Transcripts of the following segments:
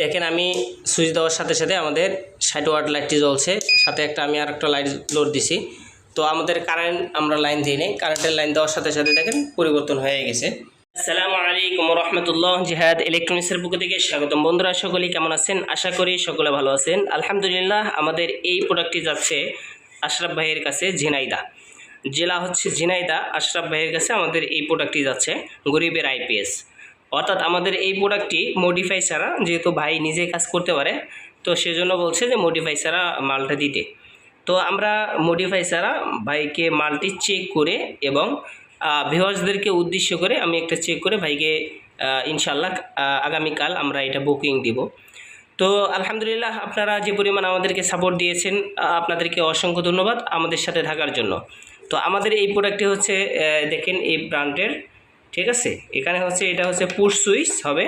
দেখেন আমি সুইচ দেওয়ার সাথে সাথে আমাদের ষাট ওয়াট লাইটটি জ্বলছে, সাথে একটা আমি আর একটা লাইট লোড দিছি। তো আমাদের কারেন্ট আমরা লাইন দিই নাই কারেন্টের লাইন দেওয়ার সাথে সাথে দেখেন পরিবর্তন হয়ে গেছে। আসসালামু আলাইকুম রহমতুল্লাহ জিহাদ ইলেকট্রনিক্সের পক্ষ থেকে স্বাগতম। বন্ধুরা, সকলেই কেমন আছেন? আশা করি সকলে ভালো আছেন। আলহামদুলিল্লাহ, আমাদের এই প্রোডাক্টটি যাচ্ছে আশরাফ ভাইয়ের কাছে, ঝিনাইদা। জেলা হচ্ছে ঝিনাইদা। আশরাফ ভাইয়ের কাছে আমাদের এই প্রোডাক্টটি যাচ্ছে গরিবের আইপিএস অর্থাৎ আমাদের এই প্রোডাক্টটি মডিফাই ছাড়া যেহেতু ভাই নিজে কাজ করতে পারে, তো সেজন্য বলছে যে মডিফাই ছাড়া মালটা দিতে। তো আমরা মডিফাই ছাড়া ভাইকে মালটি চেক করে এবং ভিউয়ার্সদেরকে উদ্দেশ্য করে আমি একটা চেক করে ভাইকে ইনশাল্লাহ আগামীকাল আমরা এটা বুকিং দিব। তো আলহামদুলিল্লাহ আপনারা যে পরিমাণ আমাদেরকে সাপোর্ট দিয়েছেন আপনাদেরকে অসংখ্য ধন্যবাদ আমাদের সাথে থাকার জন্য। তো আমাদের এই প্রোডাক্টটি হচ্ছে দেখেন এই ব্র্যান্ডের ঠিক আছে? এখানে হচ্ছে এটা হচ্ছে পুশ সুইচ হবে।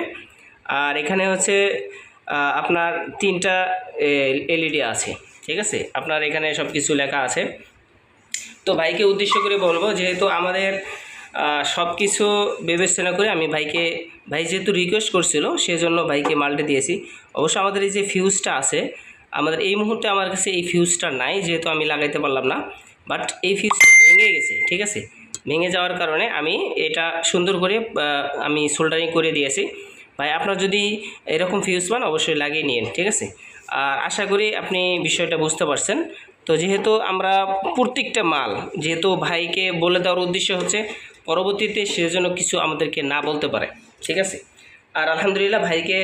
আর এখানে হচ্ছে আপনার তিনটা এলইডি আছে, ঠিক আছে? আপনার এখানে সব কিছু লেখা আছে। তো ভাইকে উদ্দেশ্য করে বলব, যেহেতু আমাদের সব কিছু বিবেচনা করে আমি ভাইকে, ভাই যেহেতু রিকোয়েস্ট করছিল, সেজন্য ভাইকে মালটা দিয়েছি। অবশ্য আমাদের এই যে ফিউজটা আছে, আমাদের এই মুহূর্তে আমার কাছে এই ফিউজটা নাই, যেহেতু আমি লাগাইতে পারলাম না। বাট এই ফিউজটা ভেঙে গেছে, ঠিক আছে? ভেঙে যাওয়ার কারণে আমি এটা সুন্দর করে আমি সোল্ডারিং করে দিয়েছি। ভাই, আপনার যদি এরকম ফিউজ পান অবশ্যই লাগিয়ে নিন ঠিক আছে? আর আশা করি আপনি বিষয়টা বুঝতে পারছেন। তো যেহেতু আমরা প্রত্যেকটা মাল, যেহেতু ভাইকে বলে দেওয়ার উদ্দেশ্য হচ্ছে, পরবর্তীতে সে যেন কিছু আমাদেরকে না বলতে পারে, ঠিক আছে? আর আলহামদুলিল্লাহ ভাইকে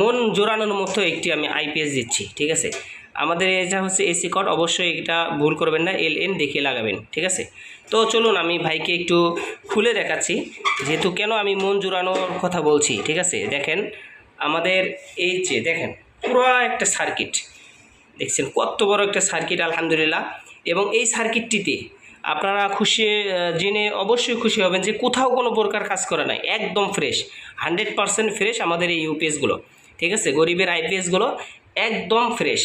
মন জোরানোর মতো একটি আমি আইপিএস দিচ্ছি, ঠিক আছে? আমাদের এটা হচ্ছে এসি কট অবশ্যই এটা ভুল করবেন না এল এন দেখে লাগাবেন, ঠিক আছে? তো চলুন আমি ভাইকে একটু খুলে দেখাচ্ছি, যেহেতু কেন আমি মন জোরানোর কথা বলছি, ঠিক আছে? দেখেন, আমাদের এই যে দেখেন, পুরো একটা সার্কিট দেখছেন, কত বড় একটা সার্কিট আলহামদুলিল্লাহ। এবং এই সার্কিটটিতে আপনারা খুশি জেনে অবশ্যই খুশি হবেন যে কোথাও কোনো প্রকার কাজ করা নাই, একদম ফ্রেশ হান্ড্রেড পারসেন্ট ফ্রেশ আমাদের এই ইউপিএসগুলো ঠিক আছে? গরিবের আইপিএসগুলো একদম ফ্রেশ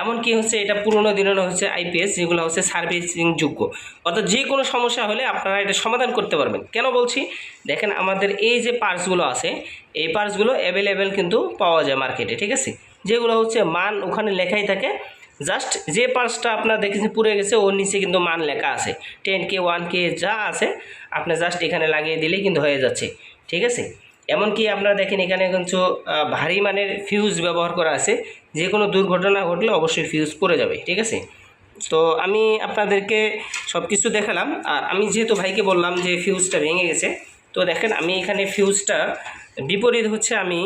এমনকি হচ্ছে এটা পুরোনো দিনের হচ্ছে আইপিএস যেগুলো হচ্ছে সার্ভিসিং যোগ্য। অর্থাৎ যে কোনো সমস্যা হলে আপনারা এটা সমাধান করতে পারবেন। কেন বলছি? দেখেন আমাদের এই যে পার্টসগুলো আছে, এই পার্টসগুলো অ্যাভেলেবেল কিন্তু পাওয়া যায় মার্কেটে ঠিক আছে? যেগুলো হচ্ছে মান ওখানে লেখাই থাকে। জাস্ট যে পার্সটা আপনার দেখেছেন পুড়ে গেছে, ওর নিচে কিন্তু মান লেখা আছে। টেন কে ওয়ান কে যা আছে, আপনি জাস্ট এখানে লাগিয়ে দিলেই কিন্তু হয়ে যাচ্ছে, ঠিক আছে? এমনকি আপনারা দেখেন এখানে কিন্তু ভারী মানের ফিউজ ব্যবহার করা আছে। যে কোনো দুর্ঘটনা ঘটলে অবশ্যই ফিউজ পড়ে যাবে, ঠিক আছে? তো আমি আপনাদেরকে সব কিছু দেখালাম, আর আমি যেহেতু ভাইকে বললাম যে ফিউজটা ভেঙে গেছে, তো দেখেন আমি এখানে ফিউজটা বিপরীত হচ্ছে আমি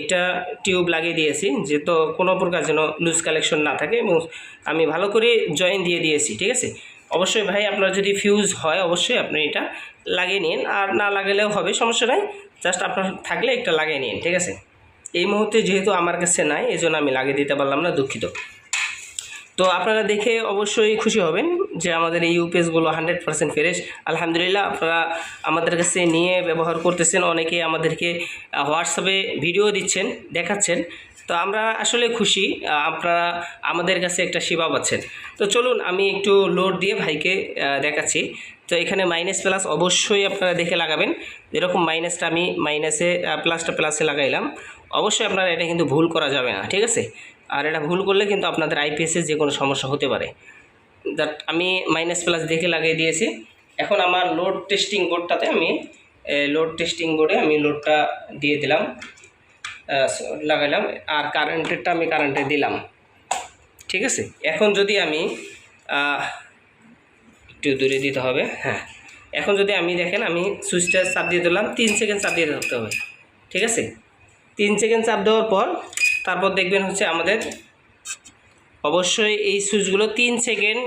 একটা টিউব লাগিয়ে দিয়েছি যে তো কোনো প্রকার যেন লুজ কালেকশন না থাকে এবং আমি ভালো করে জয়েন দিয়ে দিয়েছি, ঠিক আছে? অবশ্যই ভাই আপনার যদি ফিউজ হয়, অবশ্যই আপনি এটা লাগিয়ে নিন, আর না লাগালেও হবে, সমস্যা নাই জাস্ট আপনার থাকলে একটা লাগিয়ে নিন, ঠিক আছে? এই মুহূর্তে যেহেতু আমার কাছে নাই এই জন্য আমি লাগিয়ে দিতে পারলাম না, দুঃখিত। তো আপনারা দেখে অবশ্যই খুশি হবেন যে আমাদের এই ইউপিএসগুলো হান্ড্রেড পারসেন্ট ফ্রেশ আলহামদুলিল্লাহ, আপনারা আমাদের কাছে নিয়ে ব্যবহার করতেছেন, অনেকে আমাদেরকে হোয়াটসঅ্যাপে ভিডিও দিচ্ছেন, দেখাচ্ছেন। তো আমরা আসলে খুশি আপনারা আমাদের কাছে একটা সেবা পাচ্ছেন। তো চলুন, আমি একটু লোড দিয়ে ভাইকে দেখাচ্ছি। তো এখানে মাইনাস প্লাস অবশ্যই আপনারা দেখে লাগাবেন। যেরকম মাইনাসটা আমি মাইনাসে প্লাসটা প্লাসে লাগাইলাম। অবশ্যই আপনারা এটা কিন্তু ভুল করা যাবে না, ঠিক আছে? আর এটা ভুল করলে কিন্তু আপনাদের আইপিএসের যে কোনো সমস্যা হতে পারে। দ্যাট আমি মাইনাস প্লাস দেখে লাগিয়ে দিয়েছি। এখন আমার লোড টেস্টিং বোর্ডটাতে আমি লোড টেস্টিং বোর্ডে আমি লোডটা দিয়ে দিলাম। লাগাইলাম। আর কারেন্টেরটা আমি কারেন্টে দিলাম। ঠিক আছে? এখন যদি আমি একটু দূরে দিতে হবে হ্যাঁ। এখন যদি আমি দেখেন আমি সুইচটা চাপ দিয়ে দিলাম, তিন সেকেন্ড চাপ দিয়ে ধরতে হবে। ঠিক আছে? তিন সেকেন্ড চাপ দেওয়ার পর তারপর দেখবেন হচ্ছে আমাদের অবশ্যই এই সুইচগুলো তিন সেকেন্ড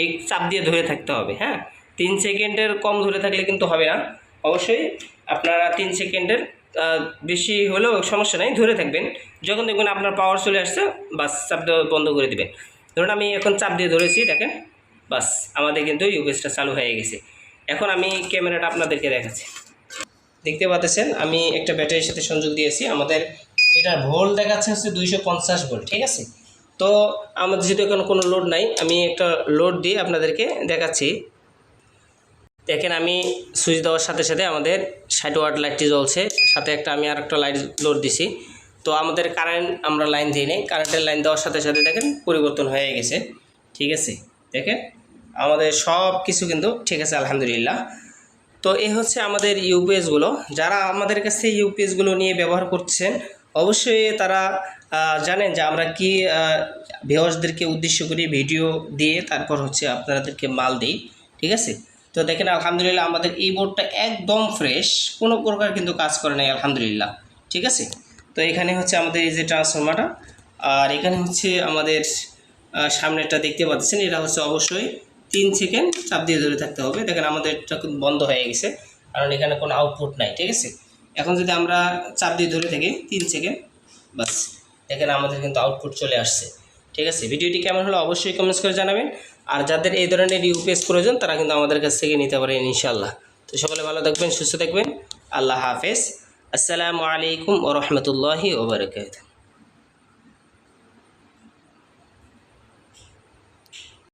এই চাপ দিয়ে ধরে থাকতে হবে হ্যাঁ? তিন সেকেন্ডের কম ধরে থাকলে কিন্তু হবে না। অবশ্যই আপনারা তিন সেকেন্ডের বেশি হলেও সমস্যা নেই, ধরে থাকবেন। যখন দেখবেন আপনার পাওয়ার চলে আসছে, বাস চাপ দেওয়া বন্ধ করে দিবেন। ধরুন আমি এখন চাপ দিয়ে ধরেছি, দেখেন। বাস, আমাদের কিন্তু ইউপিএসটা চালু হয়ে গেছে। এখন আমি ক্যামেরাটা আপনাদেরকে দেখাচ্ছি। দেখতে পাচ্ছেন, আমি একটা ব্যাটারির সাথে সংযোগ দিয়েছি, আমাদের এটা ভোল্ট দেখাচ্ছে হচ্ছে দুইশো পঞ্চাশ ভোল্ট, ঠিক আছে? তো আমাদের যেহেতু এখন কোনো লোড নাই, আমি একটা লোড দিয়ে আপনাদেরকে দেখাচ্ছি। দেখেন, আমি সুইচ দেওয়ার সাথে সাথে আমাদের ষাট ওয়াট লাইটটি জ্বলছে, সাথে একটা আমি আর একটা লাইট লোড দিছি। তো আমাদের কারেন্ট আমরা লাইন দিই নাই কারেন্টের লাইন দেওয়ার সাথে সাথে দেখেন পরিবর্তন হয়ে গেছে, ঠিক আছে? দেখেন, আমাদের সব কিছু কিন্তু ঠিক আছে, আলহামদুলিল্লাহ। তো এ হচ্ছে আমাদের ইউপিএসগুলো যারা আমাদের কাছে ইউপিএসগুলো নিয়ে ব্যবহার করছেন, অবশ্যই তারা জানেন যে আমরা কি ভিওয়ার্সদেরকে উদ্দেশ্য করে ভিডিও দিয়ে তারপর হচ্ছে আপনাদেরকে মাল দিই, ঠিক আছে? তো দেখেন, আলহামদুলিল্লাহ আমাদের এই বোর্ডটা একদম ফ্রেশ কোনো প্রকার কিন্তু কাজ করে নাই, আলহামদুলিল্লাহ, ঠিক আছে? তো এখানে হচ্ছে আমাদের এই যে ট্রান্সফর্মারটা আর এখানে হচ্ছে আমাদের সামনেটা দেখতে পাচ্ছেন, এটা হচ্ছে অবশ্যই তিন সেকেন্ড চাপ দিয়ে ধরে থাকতে হবে। দেখেন আমাদেরটা কিন্তু বন্ধ হয়ে গেছে, কারণ এখানে কোনো আউটপুট নাই, ঠিক আছে? এখন যদি আমরা চাপ দিয়ে ধরে থাকি, তিন সেকেন্ড বাস দেখেন আমাদের কিন্তু আউটপুট চলে আসছে, ঠিক আছে? ভিডিওটি কেমন হলো অবশ্যই কমেন্টস করে জানাবেন। আর যাদের এই ধরনের ইউপিএস প্রয়োজন, তারা কিন্তু আমাদের কাছ থেকে নিতে পারেন ইনশাল্লাহ তো সকলে ভালো থাকবেন, সুস্থ থাকবেন। আল্লাহ হাফেজ। আসসালামু আলাইকুম ও রহমতুল্লাহি ওবরাকাতুহ